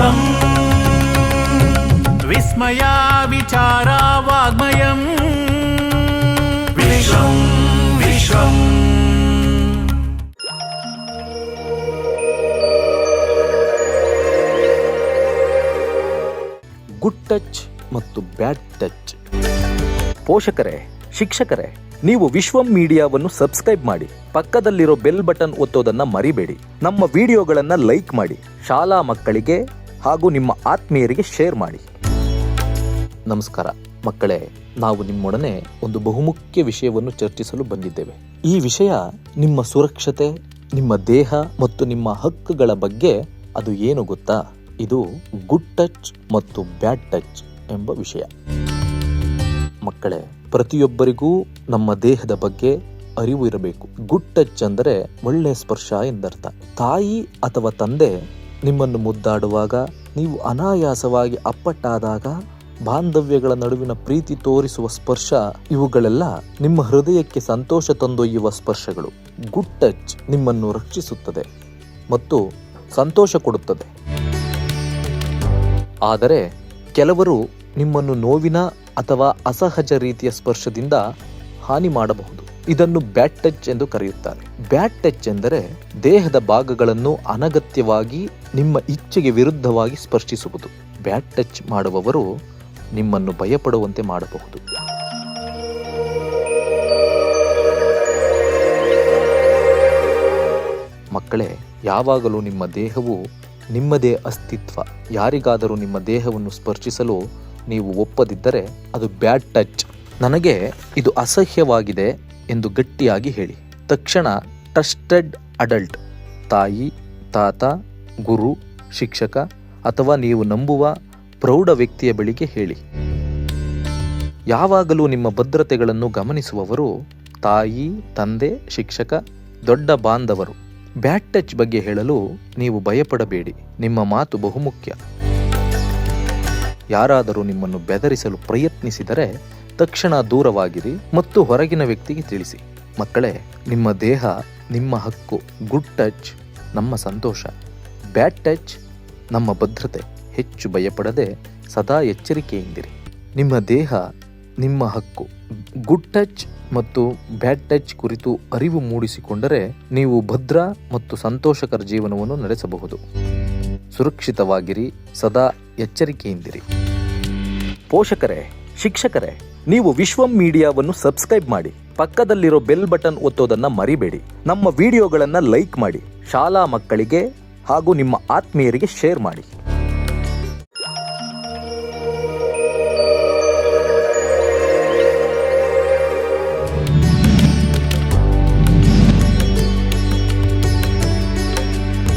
त्वं विस्मया विचारा ಗುಡ್ ಟಚ್ ಮತ್ತು ಬ್ಯಾಡ್ ಟಚ್ ಪೋಷಕರೇ ಶಿಕ್ಷಕರೇ ನೀವು ವಿಶ್ವಂ ಮೀಡಿಯಾವನ್ನು ಸಬ್ಸ್ಕ್ರೈಬ್ ಮಾಡಿ ಪಕ್ಕದಲ್ಲಿರೋ ಬೆಲ್ ಬಟನ್ ಒತ್ತೋದನ್ನ ಮರಿಬೇಡಿ ನಮ್ಮ ವಿಡಿಯೋಗಳನ್ನು ಲೈಕ್ ಮಾಡಿ ಶಾಲಾ ಮಕ್ಕಳಿಗೆ ಹಾಗೂ ನಿಮ್ಮ ಆತ್ಮೀಯರಿಗೆ ಶೇರ್ ಮಾಡಿ. ನಮಸ್ಕಾರ. ಮಕ್ಕಳೇ, ನಾವು ನಿಮ್ಮೊಡನೆ ಒಂದು ಬಹುಮುಖ್ಯ ವಿಷಯವನ್ನು ಚರ್ಚಿಸಲು ಬಂದಿದ್ದೇವೆ. ಈ ವಿಷಯ ನಿಮ್ಮ ಸುರಕ್ಷತೆ, ನಿಮ್ಮ ದೇಹ ಮತ್ತು ನಿಮ್ಮ ಹಕ್ಕುಗಳ ಬಗ್ಗೆ ಅದು ಏನು ಗೊತ್ತಾ? ಇದು ಗುಡ್ ಟಚ್ ಮತ್ತು ಬ್ಯಾಡ್ ಟಚ್ ಎಂಬ ವಿಷಯ. ಮಕ್ಕಳೇ, ಪ್ರತಿಯೊಬ್ಬರಿಗೂ ನಮ್ಮ ದೇಹದ ಬಗ್ಗೆ ಅರಿವು ಇರಬೇಕು. ಗುಡ್ ಟಚ್ ಅಂದರೆ ಒಳ್ಳೆಯ ಸ್ಪರ್ಶ ಎಂದರ್ಥ. ತಾಯಿ ಅಥವಾ ತಂದೆ ನಿಮ್ಮನ್ನು ಮುದ್ದಾಡುವಾಗ ನೀವು ಅನಾಯಾಸವಾಗಿ ಅಪ್ಪಟ್ಟಾದಾಗ ಬಾಂಧವ್ಯಗಳ ನಡುವಿನ ಪ್ರೀತಿ ತೋರಿಸುವ ಸ್ಪರ್ಶ ಇವುಗಳೆಲ್ಲ ನಿಮ್ಮ ಹೃದಯಕ್ಕೆ ಸಂತೋಷ ತಂದೊಯ್ಯುವ ಸ್ಪರ್ಶಗಳು. ಗುಡ್ ಟಚ್ ನಿಮ್ಮನ್ನು ರಕ್ಷಿಸುತ್ತದೆ ಮತ್ತು ಸಂತೋಷ ಕೊಡುತ್ತದೆ. ಆದರೆ ಕೆಲವರು ನಿಮ್ಮನ್ನು ನೋವಿನ ಅಥವಾ ಅಸಹಜ ರೀತಿಯ ಸ್ಪರ್ಶದಿಂದ ಹಾನಿ ಮಾಡಬಹುದು. ಇದನ್ನು ಬ್ಯಾಟ್ ಟಚ್ ಎಂದು ಕರೆಯುತ್ತಾರೆ. ಬ್ಯಾಟ್ ಟಚ್ ಎಂದರೆ ದೇಹದ ಭಾಗಗಳನ್ನು ಅನಗತ್ಯವಾಗಿ ನಿಮ್ಮ ಇಚ್ಛೆಗೆ ವಿರುದ್ಧವಾಗಿ ಸ್ಪರ್ಶಿಸುವುದು. ಬ್ಯಾಟ್ ಟಚ್ ಮಾಡುವವರು ನಿಮ್ಮನ್ನು ಭಯಪಡುವಂತೆ ಮಾಡಬಹುದು. ಮಕ್ಕಳೇ, ಯಾವಾಗಲೂ ನಿಮ್ಮ ದೇಹವು ನಿಮ್ಮದೇ ಅಸ್ತಿತ್ವ. ಯಾರಿಗಾದರೂ ನಿಮ್ಮ ದೇಹವನ್ನು ಸ್ಪರ್ಶಿಸಲು ನೀವು ಒಪ್ಪದಿದ್ದರೆ ಅದು ಬ್ಯಾಡ್ ಟಚ್. ನನಗೆ ಇದು ಅಸಹ್ಯವಾಗಿದೆ. ಎಂದು ಗಟ್ಟಿಯಾಗಿ ಹೇಳಿ. ತಕ್ಷಣ ಟ್ರಸ್ಟೆಡ್ ಅಡಲ್ಟ್, ತಾಯಿ, ತಾತ, ಗುರು, ಶಿಕ್ಷಕ ಅಥವಾ ನೀವು ನಂಬುವ ಪ್ರೌಢ ವ್ಯಕ್ತಿಯ ಬಳಿಗೆ ಹೇಳಿ. ಯಾವಾಗಲೂ ನಿಮ್ಮ ಭದ್ರತೆಗಳನ್ನು ಗಮನಿಸುವವರು ತಾಯಿ, ತಂದೆ, ಶಿಕ್ಷಕ, ದೊಡ್ಡ ಬಾಂಧವರು. ಬ್ಯಾಟ್ ಟಚ್ ಬಗ್ಗೆ ಹೇಳಲು ನೀವು ಭಯಪಡಬೇಡಿ. ನಿಮ್ಮ ಮಾತು ಬಹುಮುಖ್ಯ. ಯಾರಾದರೂ ನಿಮ್ಮನ್ನು ಬೆದರಿಸಲು ಪ್ರಯತ್ನಿಸಿದರೆ ತಕ್ಷಣ ದೂರವಾಗಿರಿ ಮತ್ತು ಹೊರಗಿನ ವ್ಯಕ್ತಿಗೆ ತಿಳಿಸಿ. ಮಕ್ಕಳೇ, ನಿಮ್ಮ ದೇಹ, ನಿಮ್ಮ ಹಕ್ಕು, ಗುಡ್ ಟಚ್, ನಮ್ಮ ಸಂತೋಷ. ಬ್ಯಾಡ್ ಟಚ್, ನಮ್ಮ ಭದ್ರತೆ. ಹೆಚ್ಚು ಭಯಪಡದೆ ಸದಾ ಎಚ್ಚರಿಕೆಯಿಂದಿರಿ. ನಿಮ್ಮ ದೇಹ, ನಿಮ್ಮ ಹಕ್ಕು, ಗುಡ್ ಟಚ್ ಮತ್ತು ಬ್ಯಾಡ್ ಟಚ್ ಕುರಿತು ಅರಿವು ಮೂಡಿಸಿಕೊಂಡರೆ ನೀವು ಭದ್ರ ಮತ್ತು ಸಂತೋಷಕರ ಜೀವನವನ್ನು ನಡೆಸಬಹುದು. ಸುರಕ್ಷಿತವಾಗಿರಿ, ಸದಾ ಎಚ್ಚರಿಕೆಯಿಂದಿರಿ. ಪೋಷಕರೇ, ಶಿಕ್ಷಕರೇ ನೀವು ವಿಶ್ವಂ ಮೀಡಿಯಾವನ್ನು ಸಬ್ಸ್ಕ್ರೈಬ್ ಮಾಡಿ. ಪಕ್ಕದಲ್ಲಿರೋ ಬೆಲ್ ಬಟನ್ ಒತ್ತೋದನ್ನ ಮರಿಬೇಡಿ. ನಮ್ಮ ವಿಡಿಯೋಗಳನ್ನು ಲೈಕ್ ಮಾಡಿ. ಶಾಲಾ ಮಕ್ಕಳಿಗೆ ಹಾಗೂ ನಿಮ್ಮ ಆತ್ಮೀಯರಿಗೆ ಶೇರ್ ಮಾಡಿ.